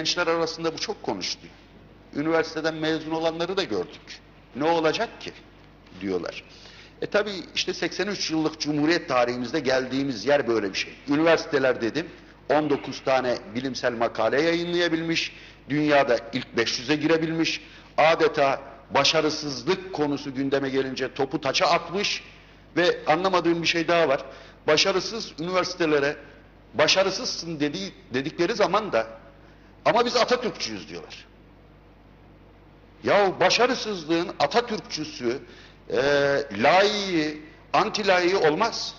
gençler arasında bu çok konuştu. Üniversiteden mezun olanları da gördük. Ne olacak ki diyorlar. E tabi işte 83 yıllık Cumhuriyet tarihimizde geldiğimiz yer böyle bir şey. Üniversiteler dedim 19 tane bilimsel makale yayınlayabilmiş, dünyada ilk 500'e girebilmiş, adeta başarısızlık konusu gündeme gelince topu taça atmış ve anlamadığım bir şey daha var. Başarısız üniversitelere başarısızsın dediği, dedikleri zaman da ama biz Atatürkçüyüz diyorlar. Ya başarısızlığın Atatürkçüsü, e, layığı, anti layığı olmaz.